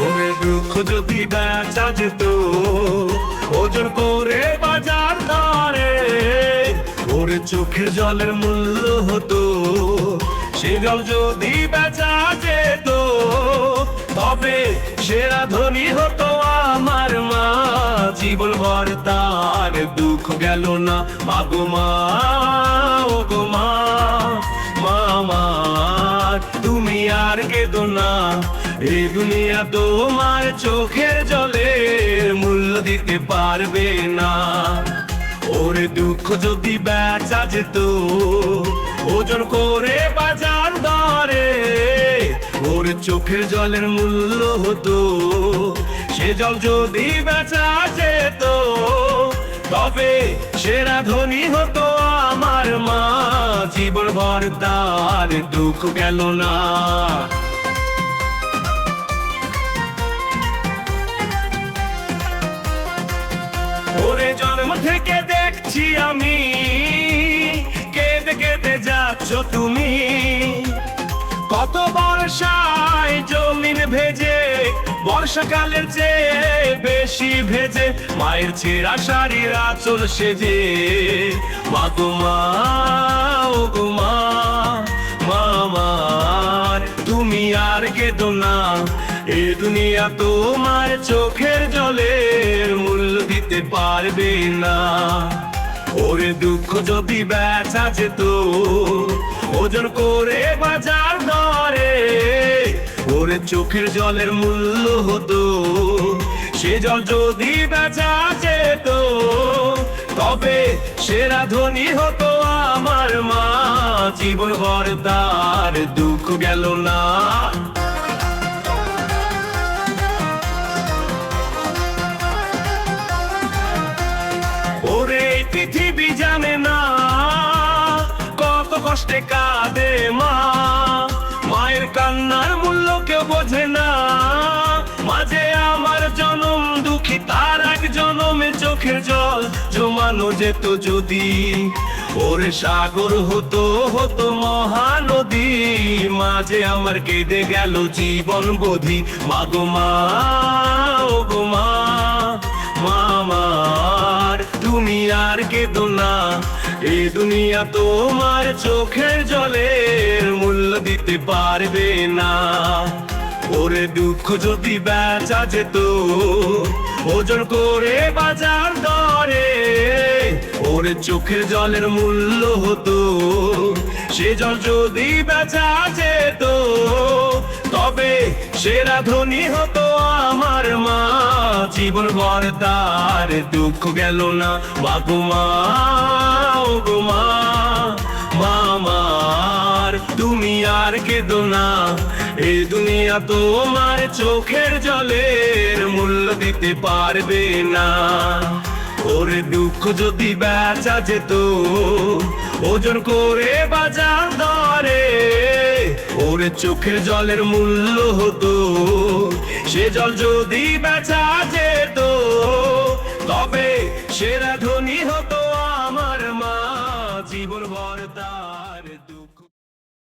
ওরে দুঃখ যদি বেচা যেত ওজন করে বাজার দরে, ওরে চোখের জলের মূল্য হতো, সে জল যদি বেচা যেত, তবে সেরা ধনী হতো আমার মা। জীবন ভর তার দুঃখ গেল না মাগো মা, ও গো মা মা, তুমি আর কেঁদো না এই দুনিয়া তোমার চোখের জলের মূল্য দিতে পারবে না। ওরে দুঃখ যদি বেচা যেত, ওজন করে বাজার দরে ওরে চোখের জলের মূল্য হতো। সে জল যদি বেচা যেত, তবে সেরা ধনী হতো আমার মা। জীবন ভর তার দুঃখ গেল না। দেখছি আমি। কেঁদে কেঁদে যাচ্ছ তুমি। কত বর্ষায় জমিন ভেজে, বর্ষাকালের চেয়ে বেশি ভেজে, মায়ের ছেঁড়া শাড়ির আঁচল সেজে। মা গো মা, ও গো মা মা তুমি আর কেঁদো না। এ দুনিয়া তোমার চোখের জলের মূল্য দিতে পারবে না। দুঃখ যদি বেচা যেত, ওজন করে বাজার দরে, ওরে চোখের জলের মূল্য হতো। সে জল যদি বেচা যেত, তবে সেরা ধনী হতো আমার মা। জীবন ভর তার দুঃখ গেল না। পৃথিবী জানে না। কত কষ্টে কাঁদে মা। মায়ের কান্নার মূল্য কেউ বোঝে না। মাঝে আমার জনম দুঃখী, তার এক জনমে চোখের জল জমানো যেত যদি। ওরে সাগর হতো হতো মহানদী। মাঝে আমার কেঁদে গেল জীবন বোধি। মাগো মা, ও গো মা। আর কেঁদো না এ দুনিয়া তোমার চোখের জলের মূল্য দিতে পারবে না। ওরে দুঃখ যদি বেচা যেত, ওজন করে বাজার দরে, ওরে চোখের জলের মূল্য হতো। সে জল যদি বেচা যেত, তবে সেরা ধনী হতো জীবন ভর তার দুঃখ গেল না। বাগো মা, ও গো মা, মামার, তুমি আর কেঁদো না। এ দুনিয়া তোমার চোখের জলের মূল্য দিতে পারবে না। ওরে দুঃখ যদি বেচা যেত, ওজন করে বাজার দরে ওরে চোখের জলের মূল্য হতো। সে জল যদি বেচা যেত, তবে সেরা ধনী হতো আমার মা। জীবন ভর তার